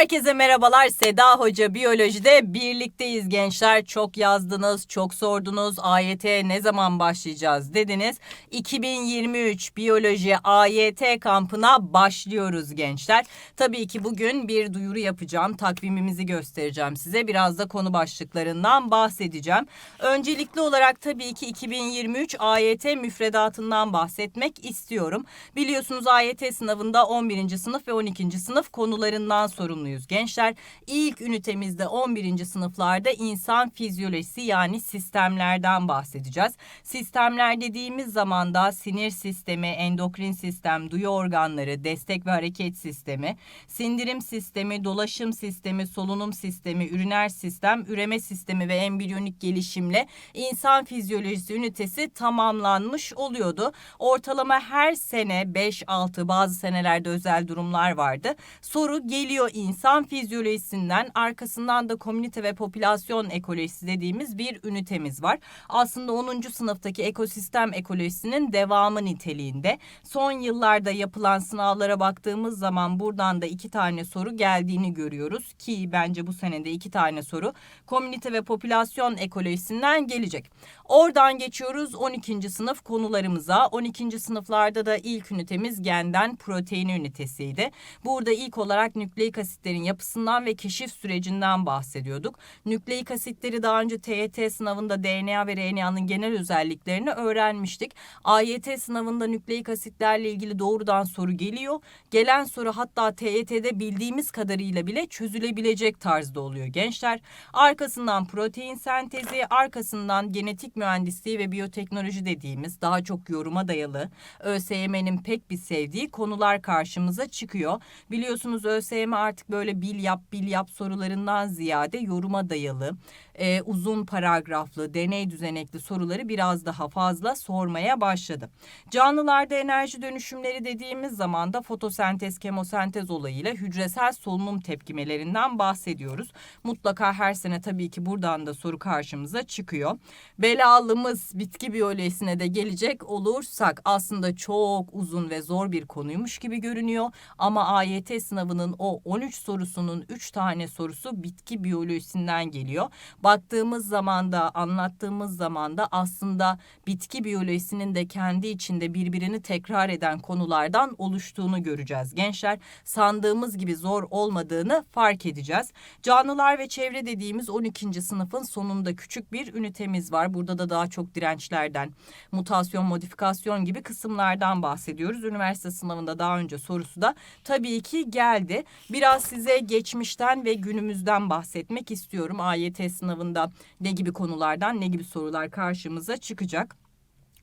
Herkese merhabalar. Seda Hoca Biyoloji'de birlikteyiz gençler. Çok yazdınız, çok sordunuz. AYT ne zaman başlayacağız dediniz. 2023 Biyoloji AYT kampına başlıyoruz gençler. Tabii ki bugün bir duyuru yapacağım. Takvimimizi göstereceğim size. Biraz da konu başlıklarından bahsedeceğim. Öncelikli olarak tabii ki 2023 AYT müfredatından bahsetmek istiyorum. Biliyorsunuz AYT sınavında 11. sınıf ve 12. sınıf konularından sorumluyuz gençler. İlk ünitemizde 11. sınıflarda insan fizyolojisi yani sistemlerden bahsedeceğiz. Sistemler dediğimiz zaman da sinir sistemi, endokrin sistem, duyu organları, destek ve hareket sistemi, sindirim sistemi, dolaşım sistemi, solunum sistemi, üriner sistem, üreme sistemi ve embriyonik gelişimle insan fizyolojisi ünitesi tamamlanmış oluyordu. Ortalama her sene 5-6 bazı senelerde özel durumlar vardı. Soru geliyor insan fizyolojisinden arkasından da komünite ve popülasyon ekolojisi dediğimiz bir ünitemiz var. Aslında 10. sınıftaki ekosistem ekolojisinin devamı niteliğinde. Son yıllarda yapılan sınavlara baktığımız zaman buradan da iki tane soru geldiğini görüyoruz ki bence bu senede iki tane soru komünite ve popülasyon ekolojisinden gelecek. Oradan geçiyoruz 12. sınıf konularımıza. 12. sınıflarda da ilk ünitemiz genden proteini ünitesiydi. Burada ilk olarak nükleik asitlerin yapısından ve keşif sürecinden bahsediyorduk. Nükleik asitleri daha önce TYT sınavında DNA ve RNA'nın genel özelliklerini öğrenmiştik. AYT sınavında nükleik asitlerle ilgili doğrudan soru geliyor. Gelen soru hatta TYT'de bildiğimiz kadarıyla bile çözülebilecek tarzda oluyor gençler. Arkasından protein sentezi, arkasından genetik mühendisliği ve biyoteknoloji dediğimiz daha çok yoruma dayalı ÖSYM'nin pek bir sevdiği konular karşımıza çıkıyor. Biliyorsunuz ÖSYM artık böyle bil yap bil yap sorularından ziyade yoruma dayalı, e, uzun paragraflı, deney düzenekli soruları biraz daha fazla sormaya başladı. Canlılarda enerji dönüşümleri dediğimiz zaman da fotosentez, kemosentez olayıyla hücresel solunum tepkimelerinden bahsediyoruz. Mutlaka her sene tabii ki buradan da soru karşımıza çıkıyor. Belalımız bitki biyolojisine de gelecek olursak aslında çok uzun ve zor bir konuymuş gibi görünüyor. Ama AYT sınavının o 13 sorusunun 3 tane sorusu bitki biyolojisinden geliyor. Baktığımız zaman da anlattığımız zaman da aslında bitki biyolojisinin de kendi içinde birbirini tekrar eden konulardan oluştuğunu göreceğiz. Gençler sandığımız gibi zor olmadığını fark edeceğiz. Canlılar ve çevre dediğimiz 12. sınıfın sonunda küçük bir ünitemiz var. Burada da daha çok dirençlerden, mutasyon, modifikasyon gibi kısımlardan bahsediyoruz. Üniversite sınavında daha önce sorusu da tabii ki geldi. Biraz size geçmişten ve günümüzden bahsetmek istiyorum. AYT sınavında ne gibi konulardan, ne gibi sorular karşımıza çıkacak.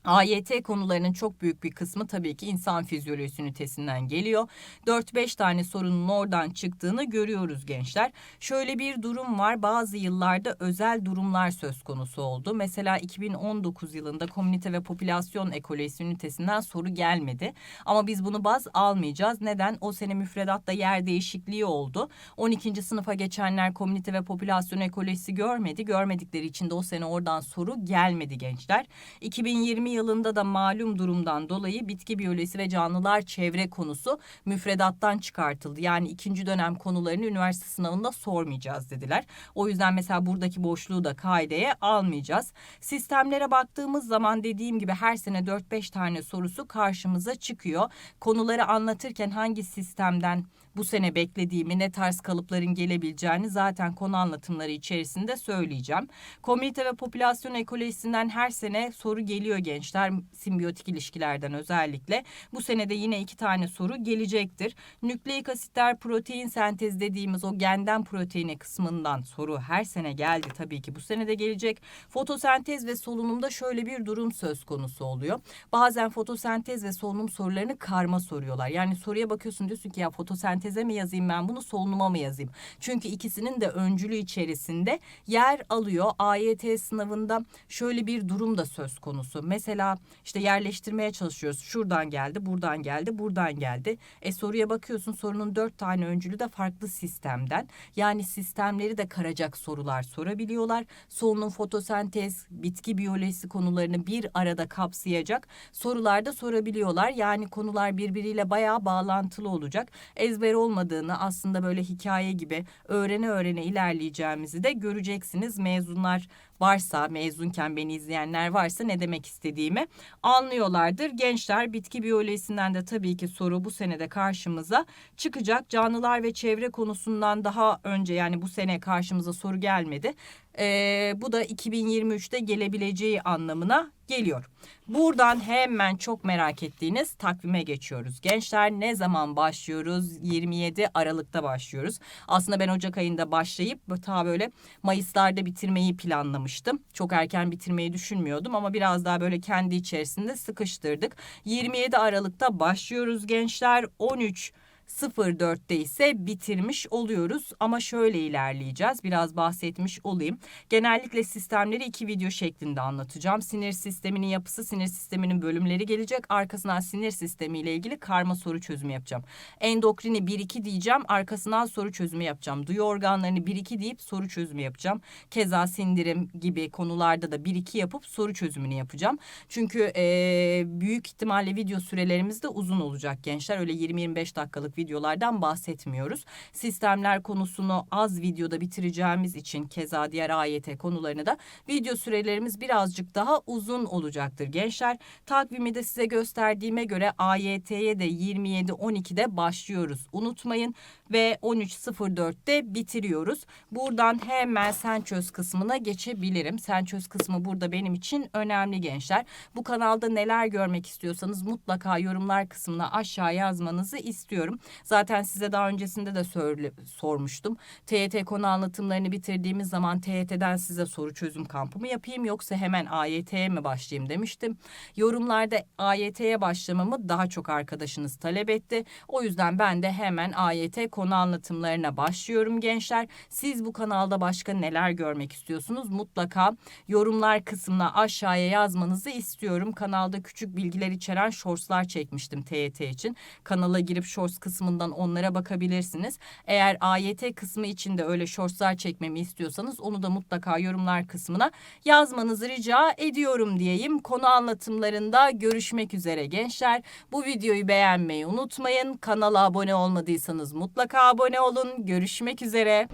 AYT konularının çok büyük bir kısmı tabii ki insan fizyolojisi ünitesinden geliyor. 4-5 tane sorunun oradan çıktığını görüyoruz gençler. Şöyle bir durum var. Bazı yıllarda özel durumlar söz konusu oldu. Mesela 2019 yılında komünite ve popülasyon ekolojisi ünitesinden soru gelmedi. Ama biz bunu baz almayacağız. Neden? O sene müfredatta yer değişikliği oldu. 12. sınıfa geçenler komünite ve popülasyon ekolojisi görmedi. Görmedikleri için de o sene oradan soru gelmedi gençler. 2020 yılında da malum durumdan dolayı bitki biyolojisi ve canlılar çevre konusu müfredattan çıkartıldı. Yani ikinci dönem konularını üniversite sınavında sormayacağız dediler. O yüzden mesela buradaki boşluğu da kaideye almayacağız. Sistemlere baktığımız zaman dediğim gibi her sene 4-5 tane sorusu karşımıza çıkıyor. Konuları anlatırken hangi sistemden bu sene beklediğimi, ne tarz kalıpların gelebileceğini zaten konu anlatımları içerisinde söyleyeceğim. Komünite ve popülasyon ekolojisinden her sene soru geliyor gençler, simbiyotik ilişkilerden özellikle. Bu sene de yine iki tane soru gelecektir. Nükleik asitler, protein sentez dediğimiz o genden proteini kısmından soru her sene geldi tabii ki bu sene de gelecek. Fotosentez ve solunumda şöyle bir durum söz konusu oluyor. Bazen fotosentez ve solunum sorularını karma soruyorlar. Yani soruya bakıyorsun diyorsun ki ya fotosentez senteze mi yazayım ben bunu solunuma mı yazayım? Çünkü ikisinin de öncülü içerisinde yer alıyor. AYT sınavında şöyle bir durum da söz konusu. Mesela işte yerleştirmeye çalışıyoruz. Şuradan geldi, buradan geldi, buradan geldi. E soruya bakıyorsun sorunun dört tane öncülü de farklı sistemden. Yani sistemleri de karacak sorular sorabiliyorlar. Solunum fotosentez, bitki biyolojisi konularını bir arada kapsayacak sorular da sorabiliyorlar. Yani konular birbiriyle bayağı bağlantılı olacak. Ezber olmadığını aslında böyle hikaye gibi öğrene öğrene ilerleyeceğimizi de göreceksiniz. Mezunlar varsa, mezunken beni izleyenler varsa ne demek istediğimi anlıyorlardır. Gençler bitki biyolojisinden de tabii ki soru bu senede karşımıza çıkacak. Canlılar ve çevre konusundan daha önce yani bu sene karşımıza soru gelmedi. Ee, bu da 2023'te gelebileceği anlamına geliyor. Buradan hemen çok merak ettiğiniz takvime geçiyoruz. Gençler ne zaman başlıyoruz? 27 Aralık'ta başlıyoruz. Aslında ben Ocak ayında başlayıp ta böyle Mayıslarda bitirmeyi planlamıştım. Çok erken bitirmeyi düşünmüyordum ama biraz daha böyle kendi içerisinde sıkıştırdık. 27 Aralık'ta başlıyoruz gençler. 13 04'te ise bitirmiş oluyoruz ama şöyle ilerleyeceğiz. Biraz bahsetmiş olayım. Genellikle sistemleri iki video şeklinde anlatacağım. Sinir sisteminin yapısı, sinir sisteminin bölümleri gelecek. Arkasından sinir sistemi ile ilgili karma soru çözümü yapacağım. Endokrini 1-2 diyeceğim. Arkasından soru çözümü yapacağım. Duyu organlarını 1-2 deyip soru çözümü yapacağım. Keza sindirim gibi konularda da 1-2 yapıp soru çözümünü yapacağım. Çünkü ee, büyük ihtimalle video sürelerimiz de uzun olacak gençler. Öyle 20-25 dakikalık videolardan bahsetmiyoruz. Sistemler konusunu az videoda bitireceğimiz için keza diğer AYT konularını da video sürelerimiz birazcık daha uzun olacaktır gençler. Takvimi de size gösterdiğime göre AYT'ye de 27-12'de başlıyoruz. Unutmayın ve 13.04'te bitiriyoruz. Buradan hemen sen çöz kısmına geçebilirim. Sen çöz kısmı burada benim için önemli gençler. Bu kanalda neler görmek istiyorsanız mutlaka yorumlar kısmına aşağı yazmanızı istiyorum. Zaten size daha öncesinde de sormuştum. TYT konu anlatımlarını bitirdiğimiz zaman TYT'den size soru çözüm kampı mı yapayım yoksa hemen AYT'ye mi başlayayım demiştim. Yorumlarda AYT'ye başlamamı daha çok arkadaşınız talep etti. O yüzden ben de hemen AYT konu anlatımlarına başlıyorum gençler. Siz bu kanalda başka neler görmek istiyorsunuz? Mutlaka yorumlar kısmına aşağıya yazmanızı istiyorum. Kanalda küçük bilgiler içeren shortslar çekmiştim TYT için. Kanala girip shorts kısmından onlara bakabilirsiniz. Eğer AYT kısmı için de öyle shortslar çekmemi istiyorsanız onu da mutlaka yorumlar kısmına yazmanızı rica ediyorum diyeyim. Konu anlatımlarında görüşmek üzere gençler. Bu videoyu beğenmeyi unutmayın. Kanala abone olmadıysanız mutlaka abone olun. Görüşmek üzere.